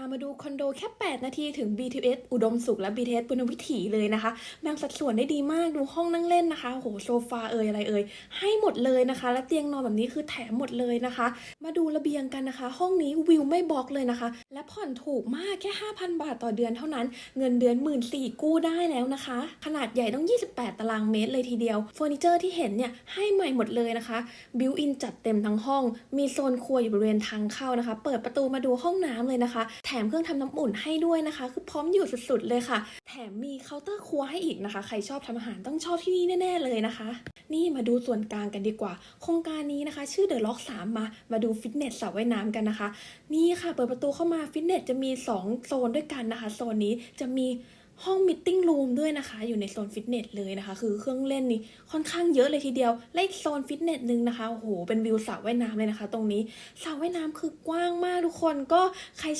ามาดูคอนโดแค่ 8 นาทีถึง BTS อุดมสุขและ BTS ปุณวิถีเลยนะคะแบ่งสัดส่วนได้ดีมากดูห้องนั่งเล่นนะคะโหโซฟาเอ่ยอะไรเอ่ยให้หมดเลยนะคะ และเตียงนอนแบบนี้คือแถมหมดเลยนะคะ มาดูระเบียงกันนะคะ ห้องนี้วิวไม่บล็อกเลยนะคะ และผ่อนถูกมากแค่ 5,000 บาทต่อเดือนเท่านั้นเงินเดือน1 4ื่นสี่กู้ได้แล้วนะคะ ขนาดใหญ่ต้อง 28 ตารางเมตรเลยทีเดียวเฟอร์นิเจอร์ที่เห็นเนี่ยให้ใหม่หมดเลยนะคะบิวอินจัดเต็มทั้งห้อง มีโซนครัวอยู่บริเวณทางเข้านะคะ เปิดประตูมาดูห้องน้ำเลยนะคะแถมเครื่องทำน้ำอุ่นให้ด้วยนะคะ คือพร้อมอยู่สุดๆเลยค่ะ แถมมีเคาน์เตอร์ครัวให้อีกนะคะ ใครชอบทำอาหารต้องชอบที่นี่แน่ ๆ เลยนะคะ นี่มาดูส่วนกลางกันดีกว่า โครงการนี้นะคะ ชื่อเดอะล็อก3มมา มาดูฟิตเนสสระว่ายน้ำกันนะคะ นี่ค่ะ เปิดประตูเข้ามาฟิตเนสจะมี 2 โซนด้วยกันนะคะ โซนนี้จะมีห้องมิทติ้งรูมด้วยนะคะ อยู่ในโซนฟิตเนสเลยนะคะ คือเครื่องเล่นนี่ค่อนข้างเยอะเลยทีเดียวและอีกโซนฟิตเนสหนึ่งนะคะโอ้โหเป็นวิวสระว่ายน้ำเลยนะคะ ตรงนี้สระว่ายน้ำคือกว้างมากทุกคนก็ใครชอบ